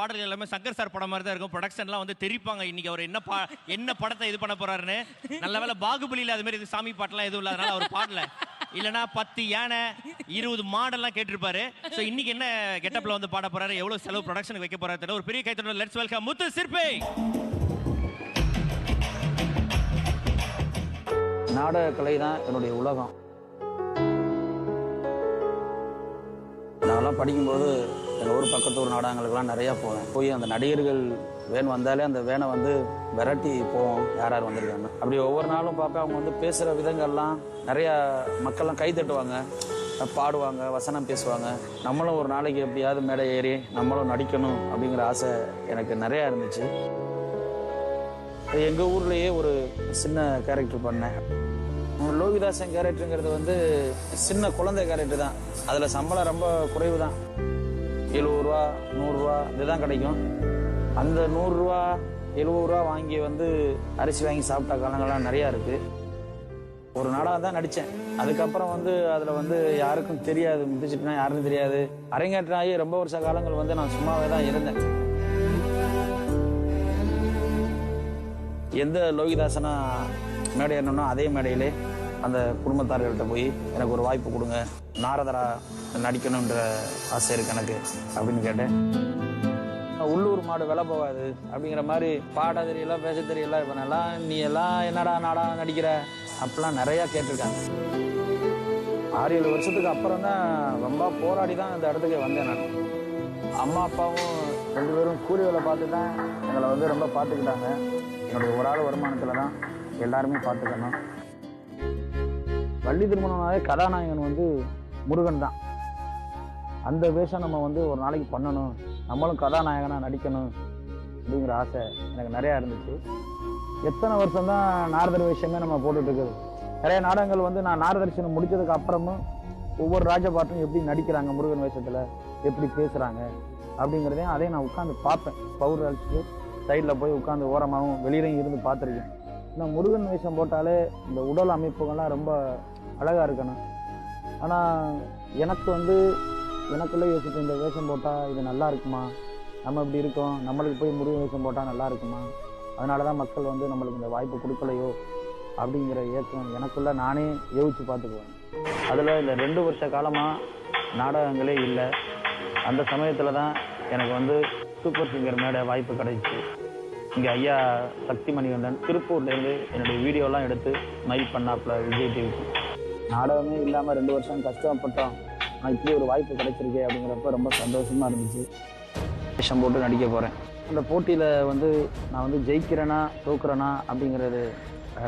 பாடல்கள் எல்லாமே சங்கர் சார் படம் மாதிரி தான் இருக்கும். ப்ரொடக்ஷன்லாம் வந்து தெரிப்பாங்க. இன்னைக்கு அவர் என்ன பா என்ன படத்தை இது பண்ண போறாருன்னு. நல்ல வேலை பாகுபலியில் அது மாதிரி இது சாமி பாட்டெல்லாம் எதுவும் இல்லாதனால அவர் பாடல. இல்லனா பத்து யானை இருபது மாடெல்லாம் கேட்டிருப்பாரு. ஸோ இன்னைக்கு என்ன கெட்டப்ல வந்து பாட போறாரு? எவ்வளவு செலவு ப்ரொடக்ஷனுக்கு வைக்க போறாரு தெரியல. ஒரு பெரிய கைத்தொடர் லெட்ஸ் வெல்கம் முத்து சிற்பி. நாடக கலை தான் என்னுடைய உலகம். நான்லாம் படிக்கும்போது எங்கள் ஊர் பக்கத்து ஊர் நாடகங்களுக்கெல்லாம் நிறையா போவேன். போய் அந்த நடிகர்கள் வேன் வந்தாலே அந்த வேனை வந்து விரட்டி போவோம். யார் யார் வந்திருக்காங்க? அப்படி ஒவ்வொரு நாளும் பார்ப்பேன். அவங்க வந்து பேசுகிற விதங்கள்லாம் நிறையா மக்கள்லாம் கை தட்டுவாங்க. பாடுவாங்க வசனம் பேசுவாங்க. நம்மளும் ஒரு நாளைக்கு எப்படியாவது மேடை ஏறி நம்மளும் நடிக்கணும் அப்படிங்கிற ஆசை எனக்கு நிறையா இருந்துச்சு. எங்கள் ஊர்லேயே ஒரு சின்ன கேரக்டர் பண்ணேன். லோகிதாசன் கேரக்டருங்கிறது வந்து சின்ன குழந்தை கேரக்டர் தான். அதில் சம்பளம் ரொம்ப குறைவு தான். எழுபது ரூபா நூறுரூவா இதுதான் கிடைக்கும். அந்த நூறுரூவா எழுபது ரூபா வாங்கி வந்து அரிசி வாங்கி சாப்பிட்ட காலங்கள்லாம் நிறையா இருக்குது ஒரு நாடகம் தான் நடித்தேன் அதுக்கப்புறம் வந்து அதில் வந்து யாருக்கும் தெரியாது. முதிச்சிட்டுனா யாருக்கும் தெரியாது. அரங்கேற்றம் ஆகி ரொம்ப வருஷ காலங்கள் வந்து நான் சும்மாவே தான் இருந்தேன். எந்த லோகிதாசனா மேடை ஏறணும்னா அதே மேடையிலே அந்த குடும்பத்தார்கள்ட்ட போய் எனக்கு ஒரு வாய்ப்பு கொடுங்க. நாரதரா நடிக்கணுன்ற ஆசை இருக்கு எனக்கு அப்படின்னு கேட்டேன். உள்ளூர் மாடு விலை போகாது அப்படிங்கிற மாதிரி பாட தெரியல பேச தெரியல இப்போ நல்லா நீ எல்லாம் என்னடா நாடா நடிக்கிற? அப்படிலாம் நிறையா கேட்டிருக்காங்க. ஆறு ஏழு வருஷத்துக்கு அப்புறம் தான் ரொம்ப போராடி தான் இந்த இடத்துக்கு வந்தேன் நான். அம்மா அப்பாவும் ரெண்டு பேரும் கூலி வேலை பார்த்து தான் எங்களை வந்து ரொம்ப பார்த்துக்கிட்டாங்க. என்னுடைய ஒரு ஆள் வருமானத்தில் தான் எல்லாருமே பார்த்துக்கணும். பள்ளி திருமணம்னாலே கதாநாயகன் வந்து முருகன் தான். அந்த வேஷம் நம்ம வந்து ஒரு நாளைக்கு பண்ணணும். நம்மளும் கதாநாயகனாக நடிக்கணும் அப்படிங்கிற ஆசை எனக்கு நிறையா இருந்துச்சு. எத்தனை வருஷம் தான் நாரதர் வேஷமே நம்ம போட்டுட்ருக்குது நிறைய நாடகங்கள் வந்து நான் நாரதர்ஷனம் முடித்ததுக்கு அப்புறமும் ஒவ்வொரு ராஜபாட்டும் எப்படி நடிக்கிறாங்க முருகன் வேஷத்தில் எப்படி பேசுகிறாங்க அப்படிங்கிறதையும் அதையும் நான் உட்காந்து பார்ப்பேன். பவுர் அழிச்சிட்டு சைடில் போய் உட்காந்து ஓரமாகவும் வெளியிலையும் இருந்து பார்த்துருக்கேன். ஆனால் முருகன் வேஷம் போட்டாலே இந்த உடல் அமைப்புகள்லாம் ரொம்ப அழகாக இருக்கணும். ஆனால் எனக்கு வந்து எனக்குள்ளே யோசிச்சு இந்த வேஷம் போட்டால் இது நல்லா இருக்குமா? நம்ம இப்படி இருக்கோம். நம்மளுக்கு போய் முருகன் வேஷம் போட்டால் நல்லா இருக்குமா? அதனால தான் மக்கள் வந்து நம்மளுக்கு இந்த வாய்ப்பு கொடுக்கலையோ? அப்படிங்கிற ஏக்கம் எனக்குள்ளே நானே யோசித்து பார்த்துக்குவேன். அதில் இந்த ரெண்டு வருஷ காலமாக நாடகங்களே இல்லை. அந்த சமயத்தில் தான் எனக்கு வந்து சூப்பர் சிங்கர் மேடை வாய்ப்பு கிடைச்சி. இங்கே ஐயா சக்தி மணிகண்டன் திருப்பூர்லேருந்து என்னுடைய வீடியோலாம் எடுத்து மைக் பண்ணாப்புல விஜய் டிவிக்கு. நாடகமே இல்லாமல் ரெண்டு வருஷம் கஷ்டப்பட்டோம். ஆனால் இப்படி ஒரு வாய்ப்பு கிடைச்சிருக்கே அப்படிங்கிறப்ப ரொம்ப சந்தோஷமாக இருந்துச்சு. வேஷம் போட்டு நடிக்க போகிறேன் அந்த போட்டியில் வந்து நான் வந்து ஜெயிக்கிறேனா தோக்குறேனா அப்படிங்கிறது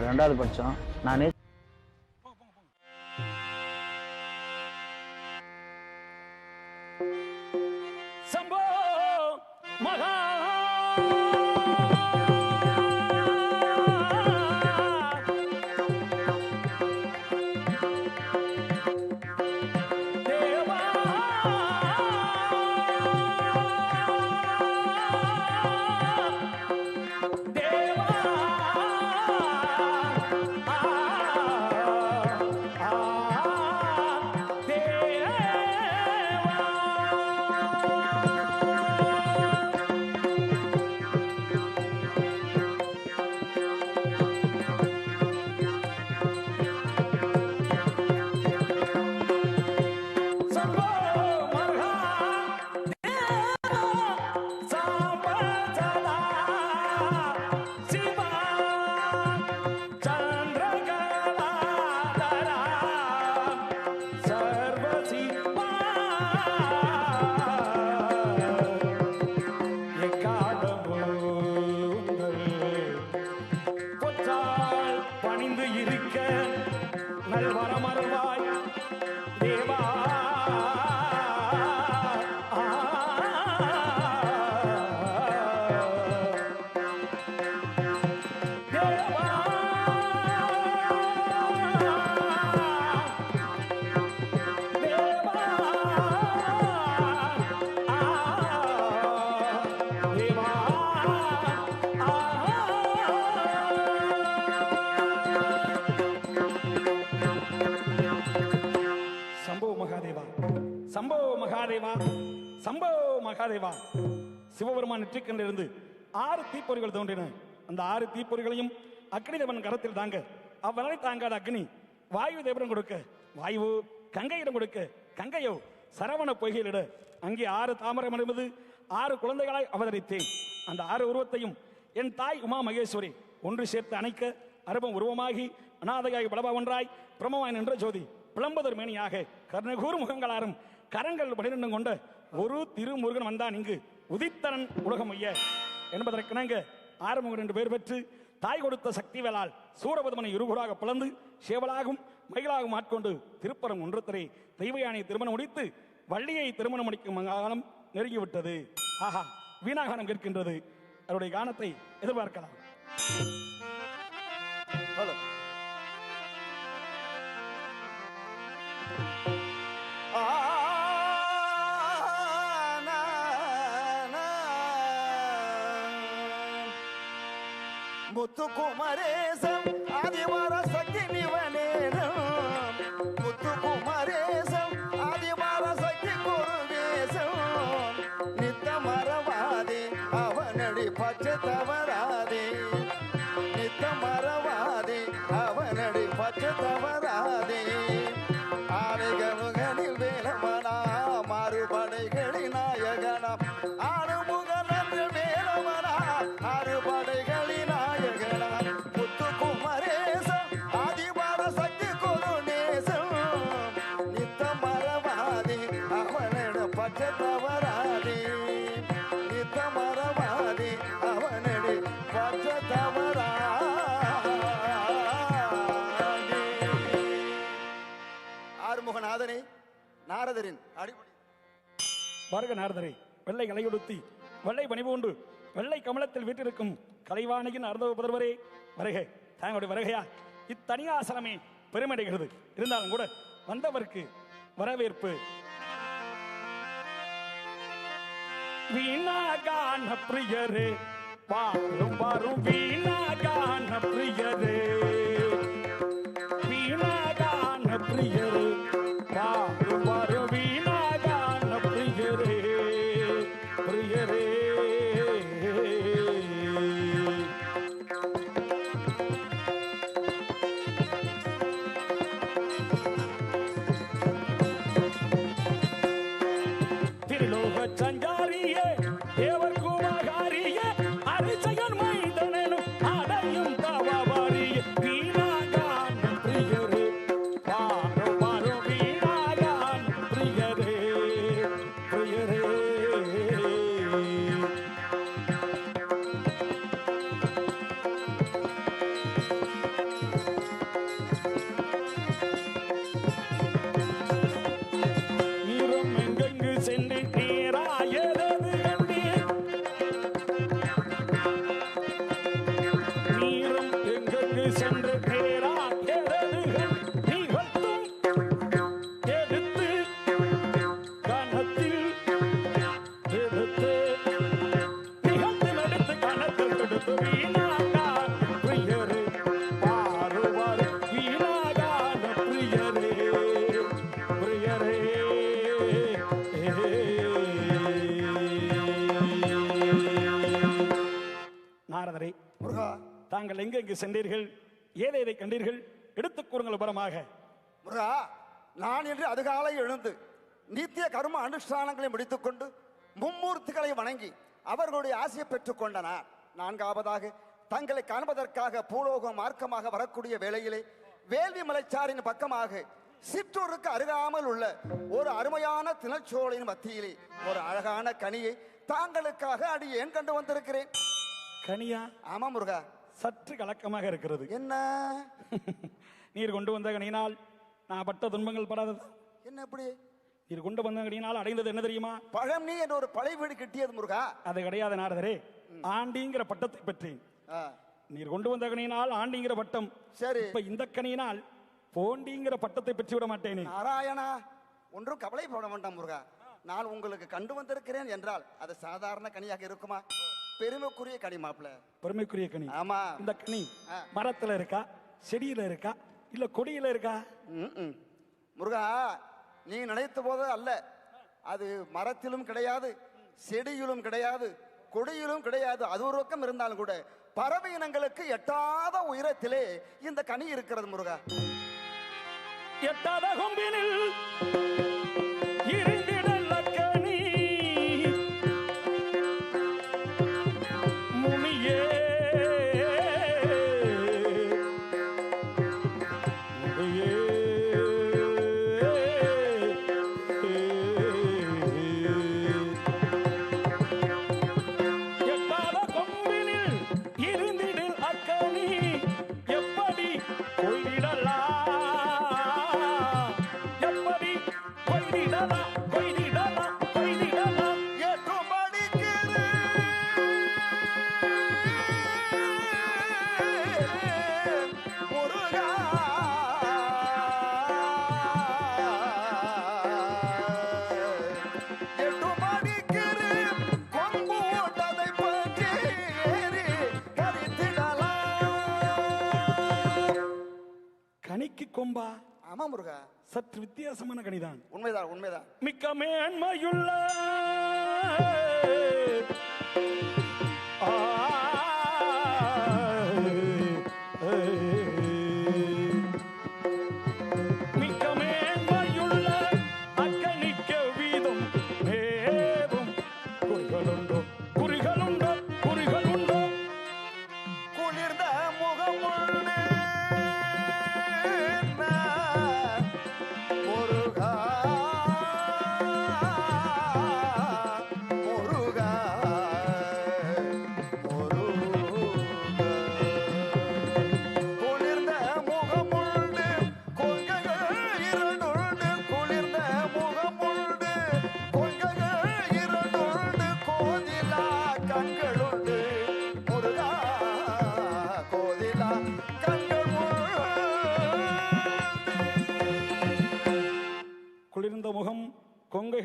ரெண்டாவது பட்சம். நானே Thank you. மகாதேவா சம்பவ மகாதேவா சிவபெருமான் நெற்றிக்கண்ணிலிருந்து ஆறு தீப்பொறிகள் தோன்றின. அந்த ஆறு தீப்பொறிகளையும் அக்னி தேவன் கரத்தில் தாங்க அவ்வளவு தாங்காத அக்னி வாயு தேவனம் கொடுக்க வாயு கங்கையிடம் கொடுக்க கங்கையோ சரவண பொய்கையிலிட அங்கே ஆறு தாமரம் மணிமது ஆறு குழந்தைகளாய் அவதரித்தேன். அந்த ஆறு உருவத்தையும் என் தாய் உமா மகேஸ்வரி ஒன்று சேர்த்து அணைக்க அருபம் உருவமாகி அநாதையாகி பலபா ஒன்றாய் பிரமமாய் நின்ற ஜோதி பிளம்பதர் மேனியாக கர்ணகூர் முகங்களாரும் கரங்கள் பனிரெண்டும் கொண்ட ஒரு திருமுருகன் வந்தான் இங்கு. உதித்தனன் உலகம் ஐய. என்பதற்கிணங்க ஆறுமுகன் என்று பெயர் பெற்று தாய் கொடுத்த சக்தி வேளால் சூரபதமனை இருகுறாக பிளந்து சேவலாகும் மயிலாகும் ஆட்கொண்டு திருப்பரம் ஒன்றத்தரை தெய்வயானை திருமணம் முடித்து வள்ளியை திருமணம் முடிக்கும் காலம் நெருங்கிவிட்டது. ஆஹா வீணாகானம் கேட்கின்றது. அவருடைய கானத்தை எதிர்பார்க்கலாம். ஹலோ. முத்து குமரேசம் ஆதிவார சக்தி நிவனேனம் அவனிட பச்சை தவறாதே. நித்த மரவாதி அவனடி பச்சை தவறாதே. ஆறுமுகநாதனே நாரதரின் அடிப்படை வருக நாரதரே வெள்ளை கலையுடுத்தி வெள்ளை பணிபூண்டு வெள்ளை கமலத்தில் வீட்டிருக்கும் கலைவாணியின் அர்த்தவ புதர்வரே வருக தாங்களுடைய வருகையா? இத்தனியாசனமே பெருமடைகிறது. இருந்தாலும் கூட வந்தவருக்கு வரவேற்பு ವೀಣಾಗಾನ ಪ್ರಿಯರೇ ಪಾಡು ಪಾರು ವೀಣಾಗಾನ ಪ್ರಿಯರೇ எங்கெங்கு சென்றீர்கள் ஏதை எதை கண்டீர்கள்? எடுத்துக் கூறுங்கள் பரமாக முருகா நான் இன்று அதிகாலை எழுந்து நித்திய கர்ம அனுஷ்டானங்களை முடித்துக்கொண்டு மும்மூர்த்திகளை வணங்கி அவர்களுடைய ஆசையை பெற்றுக்கொண்ட நான் நான்காவதாக தங்களை காண்பதற்காக பூலோக மார்க்கமாக வரக்கூடிய வேளையிலே வேள்வி மலைச்சாரின் பக்கமாக சிற்றூருக்கு அருகாமல் உள்ள ஒரு அருமையான தினச்சோலையின் மத்தியிலே ஒரு அழகான கனியை தாங்களுக்காக அடியேன் கண்டு வந்திருக்கிறேன். கனியா? ஆமா முருகா. சற்று கலக்கமாக இருக்கிறது. என்ன? நீர் கொண்டு வந்த கனியினால் நான் பட்ட துன்பங்கள் படாதது. என்ன இப்படி? நீர் கொண்டு வந்த கனியினால் அடைந்தது என்ன தெரியுமா? பழனி என்ற ஒரு பழைய வீடு கிட்டியது முருகா? அது கிடையாது நாரதரே. ஆண்டிங்கிற பட்டத்தை பெற்றேன். ஆ, நீர் கொண்டு வந்த கனியினால் ஆண்டிங்கிற பட்டம். சரி. இப்ப இந்த கனியினால் போண்டிங்கிற பட்டத்தை பெற்று விட மாட்டேனே. நாராயணா ஒன்றும் கவலைப்பட வேண்டாம் முருகா. நான் உங்களுக்கு கண்டு வந்திருக்கிறேன் என்றால் அது சாதாரண கனியாக இருக்குமா? பெருமைக்குரிய கனி மாப்பிள பெருமைக்குரிய கனி. ஆமா. இந்த கனி. மரத்துல இருக்கா? செடியில இருக்கா? இல்ல கொடியில இருக்கா. முருகா நீ நினைத்த போது அல்ல. அது மரத்திலும் கிடையாது செடியிலும் கிடையாது கொடியிலும் கிடையாது. அது ஒரு பக்கம் இருந்தாலும் கூட பறவை இனங்களுக்கு எட்டாத உயரத்திலே இந்த கனி இருக்கிறது முருகா. எட்டாத கொம்பினில் கனிக்கு கொம்பா. ஆமா முருகா. சற்று வித்தியாசமான கனிதான். உண்மைதான் உண்மைதான். மிக்க மேன்மையுள்ள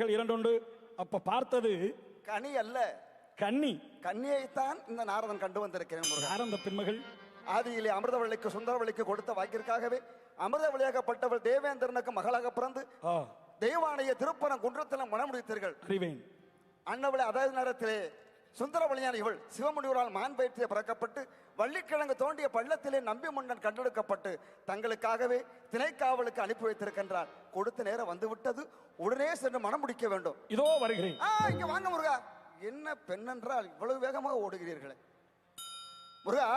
கொங்கைகள் இரண்டுண்டு. அப்ப பார்த்தது கனி அல்ல. கன்னி. கன்னியைத்தான் இந்த நாரதன் கண்டு வந்திருக்கிறேன் அந்த பெண்மகள்? ஆதியிலே அமிர்தவள்ளிக்கு சுந்தரவள்ளிக்கு கொடுத்த வாக்கிற்காகவே அமிர்தவள்ளியாகப்பட்டவள் தேவேந்திரனுக்கு மகளாக பிறந்து தெய்வானைய திருப்பரம் குன்றத்தில் மனமுடித்தீர்கள் அறிவேன். அன்னவளை அதாவது நேரத்திலே சுந்தரவழியான இவள் சிவமுனிவரால் மான் பயிற்சியை பிறக்கப்பட்டு வள்ளிக்கிழங்கு தோண்டிய பள்ளத்திலே நம்பி முன்னன் கண்டெடுக்கப்பட்டு தங்களுக்காகவே திணைக்காவலுக்கு அனுப்பி வைத்திருக்கின்றார். கொடுத்த நேரம் வந்து விட்டது உடனே சென்று மனம் முடிக்க வேண்டும். இதோ வருகிறேன். ஆ இங்க வாங்க முருகா. என்ன பெண் என்றால் இவ்வளவு வேகமாக ஓடுகிறீர்களே. முருகா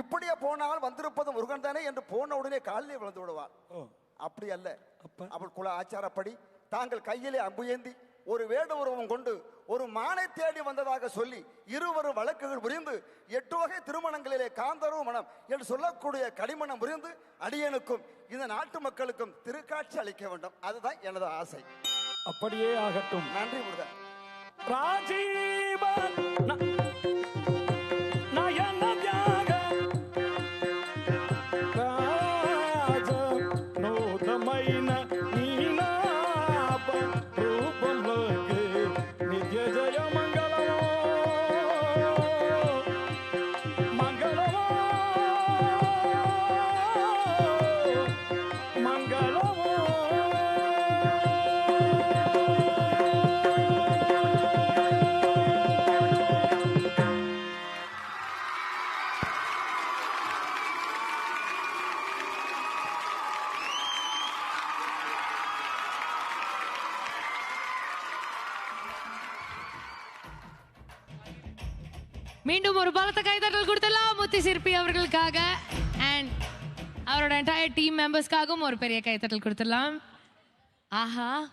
இப்படியே போனால் வந்திருப்பது முருகன் தானே என்று போன உடனே காலிலே விழுந்து விடுவாள் ஓ. அப்படி அல்ல. அப்ப? அவள் குல ஆச்சாரப்படி தாங்கள் கையிலே அம்பு ஏந்தி ஒரு வேட உருவம் கொண்டு ஒரு மானை தேடி வந்ததாக சொல்லி இருவரும் வழக்குகள் புரிந்து எட்டு வகை திருமணங்களிலே காந்தரவு மனம் என்று சொல்லக்கூடிய கடிமணம் புரிந்து அடியனுக்கும் இந்த நாட்டு மக்களுக்கும் திருக்காட்சி அளிக்க வேண்டும். அதுதான் எனது ஆசை. அப்படியே ஆகட்டும். நன்றி முருகன். ராஜீவன்! மீண்டும் ஒரு பலத்த கைதட்டல் கொடுத்தலாம் முத்தி சிற்பி அவர்களுக்காக. அண்ட் அவரோட என்டையர் டீம் மெம்பர்ஸ்க்காகவும் ஒரு பெரிய கைத்தட்டல் கொடுத்துடலாம். ஆஹா.